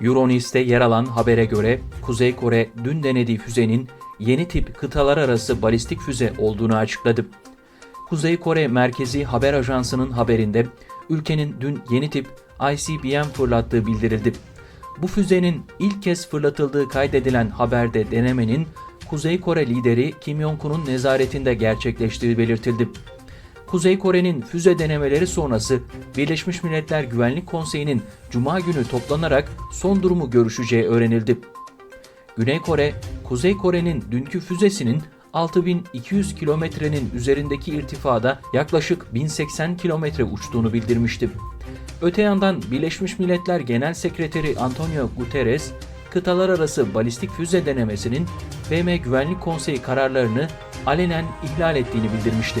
Euronews'te yer alan habere göre Kuzey Kore dün denediği füzenin yeni tip kıtalar arası balistik füze olduğunu açıkladı. Kuzey Kore Merkezi Haber Ajansı'nın haberinde ülkenin dün yeni tip ICBM fırlattığı bildirildi. Bu füzenin ilk kez fırlatıldığı kaydedilen haberde denemenin Kuzey Kore lideri Kim Jong-un'un nezaretinde gerçekleştiği belirtildi. Kuzey Kore'nin füze denemeleri sonrası Birleşmiş Milletler Güvenlik Konseyi'nin Cuma günü toplanarak son durumu görüşeceği öğrenildi. Güney Kore, Kuzey Kore'nin dünkü füzesinin 6200 kilometrenin üzerindeki irtifada yaklaşık 1080 kilometre uçtuğunu bildirmişti. Öte yandan Birleşmiş Milletler Genel Sekreteri Antonio Guterres, kıtalar arası balistik füze denemesinin BM Güvenlik Konseyi kararlarını alenen ihlal ettiğini bildirmişti.